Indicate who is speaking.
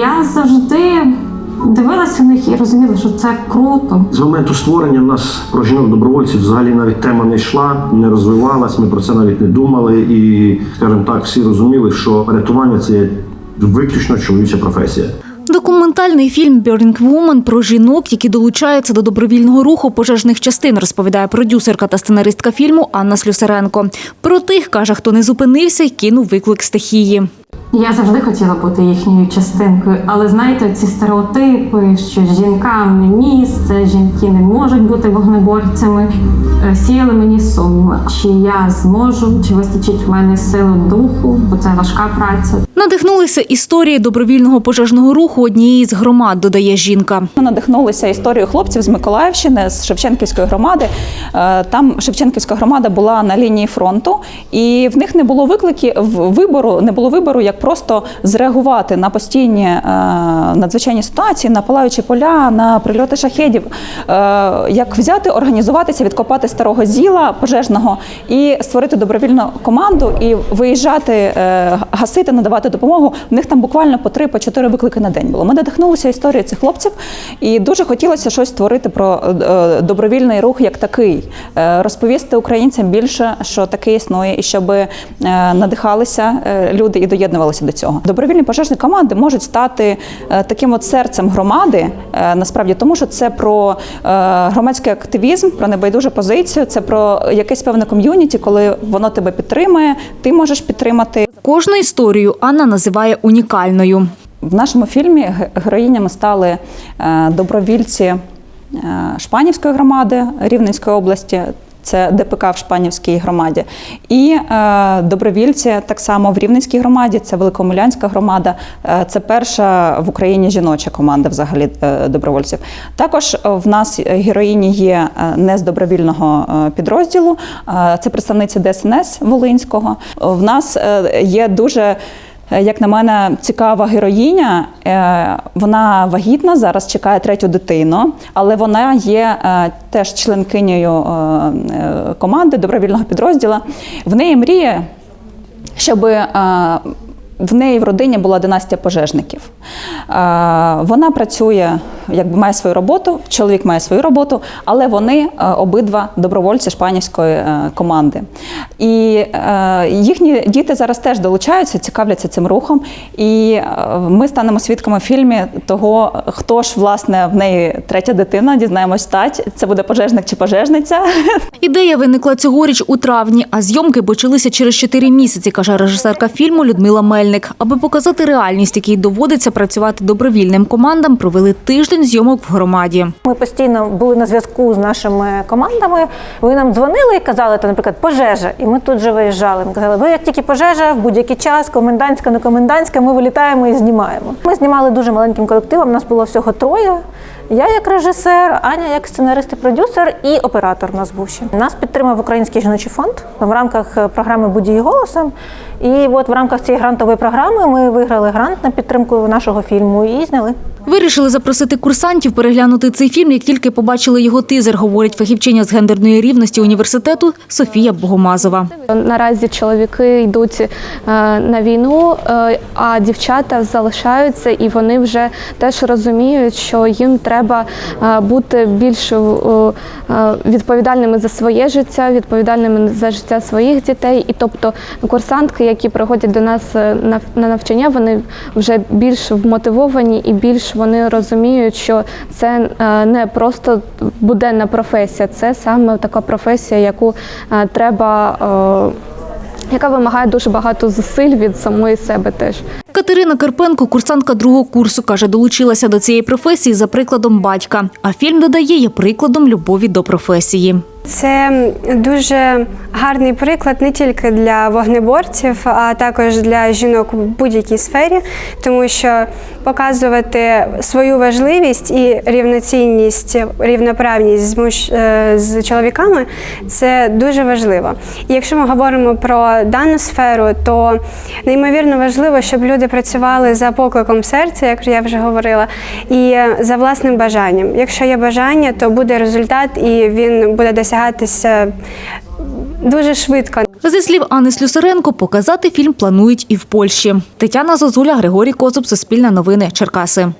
Speaker 1: я завжди дивилася на них і розуміла, що це круто.
Speaker 2: З моменту створення в нас про жінок-добровольців взагалі навіть тема не йшла, не розвивалась. Ми про це навіть не думали. І, скажімо так, всі розуміли, що рятування це є виключно чоловіча професія.
Speaker 3: Документальний фільм «Burning Woman» про жінок, які долучаються до добровільного руху пожежних частин, розповідає продюсерка та сценаристка фільму Анна Слюсаренко. Про тих каже, хто не зупинився, й кинув виклик стихії.
Speaker 1: Я завжди хотіла бути їхньою частинкою, але знаєте, ці стереотипи, що жінкам не місце, жінки не можуть бути вогнеборцями, е, сіяли мені сумніви, чи я зможу, чи вистачить в мене сили духу, бо це важка праця.
Speaker 3: Надихнулися історії добровільного пожежного руху однієї з громад, додає жінка.
Speaker 4: Ми надихнулися історією хлопців з Миколаївщини, з Шевченківської громади. Е, Там Шевченківська громада була на лінії фронту, і в них не було викликів вибору, не було вибору, як просто зреагувати на постійні е, надзвичайні ситуації, на палаючі поля, на прильоти шахедів. Е, Як взяти, організуватися, відкопати старого зіла пожежного і створити добровільну команду і виїжджати, гасити, надавати допомогу. В них там буквально по три, по чотири виклики на день було. Ми надихнулися історією цих хлопців, і дуже хотілося щось створити про е, добровільний рух як такий, Е, розповісти українцям більше, що таке існує, і щоб е, надихалися е, люди і доєднувалися до цього. Добровільні пожежні команди можуть стати е, таким от серцем громади, е, насправді, тому що це про е, громадський активізм, про небайдужу позицію, це про якесь певне ком'юніті, коли воно тебе підтримує, ти можеш підтримати.
Speaker 3: Кожну історію Анна називає унікальною.
Speaker 4: В нашому фільмі героїнями стали е, добровільці е, Шпанівської громади Рівненської області. Це ДПК в Шпанівській громаді, і е, добровільці так само в Рівненській громаді. Це Великомилянська громада. Е, це перша в Україні жіноча команда взагалі е, добровольців. Також в нас героїні є е, не з добровільного підрозділу. е, це представниця ДСНС Волинського. В нас є дуже Як на мене, цікава героїня. Е, Вона вагітна, зараз чекає третю дитину, але вона є е, теж членкинею е, е, команди добровільного підрозділу. В неї мріє, щоб е, в неї в родині була династія пожежників. Е, Вона працює, якби має свою роботу, чоловік має свою роботу, але вони е, обидва добровольці шпанівської е, команди. І е, їхні діти зараз теж долучаються, цікавляться цим рухом. І ми станемо свідками в фільмі того, хто ж власне в неї третя дитина, дізнаємось стать. Це буде пожежник чи пожежниця.
Speaker 3: Ідея виникла цьогоріч у травні, а зйомки почалися через чотири місяці, каже режисерка фільму Людмила Мельник. Аби показати реальність, якій доводиться працювати добровільним командам, провели тиждень зйомок в громаді.
Speaker 5: Ми постійно були на зв'язку з нашими командами. Вони нам дзвонили і казали, то, наприклад, пожежа. І ми тут же виїжджали. Ми казали, ви як тільки пожежа, в будь-який час, комендантська, не комендантська, ми вилітаємо і знімаємо. Ми знімали дуже маленьким колективом. Нас було всього троє. Я як режисер, Аня як сценарист і продюсер, і оператор у нас був ще. Нас підтримав Український жіночий фонд в рамках е, програми Будь її голосом. І от в рамках цієї грантової програми ми виграли грант на підтримку нашого фільму і зняли.
Speaker 3: Вирішили запросити курсантів переглянути цей фільм, як тільки побачили його тизер, говорить фахівчиня з гендерної рівності університету Софія Богомазова.
Speaker 6: Наразі чоловіки йдуть е, на війну, е, а дівчата залишаються, і вони вже теж розуміють, що їм треба е, бути більш відповідальними за своє життя, відповідальними за життя своїх дітей. І тобто курсантки, які приходять до нас на- на навчання, вони вже більш вмотивовані і більш вони розуміють, що це е, не просто буденна професія, це саме така професія, яку е, треба. е, яка вимагає дуже багато зусиль від самої себе теж.
Speaker 3: Катерина Карпенко, курсантка другого курсу, каже, долучилася до цієї професії за прикладом батька. А фільм додає є прикладом любові до професії.
Speaker 7: Це дуже гарний приклад не тільки для вогнеборців, а також для жінок у будь-якій сфері, тому що показувати свою важливість і рівноцінність, рівноправність з, муж... е, з чоловіками це дуже важливо. І якщо ми говоримо про дану сферу, то неймовірно важливо, щоб люди працювали за покликом серця, як я вже говорила, і за власним бажанням. Якщо є бажання, то буде результат і він буде досягатися дуже швидко.
Speaker 3: Зі слів Анни Слюсаренко, показати фільм планують і в Польщі. Тетяна Зозуля, Григорій Козуб, Суспільне новини, Черкаси.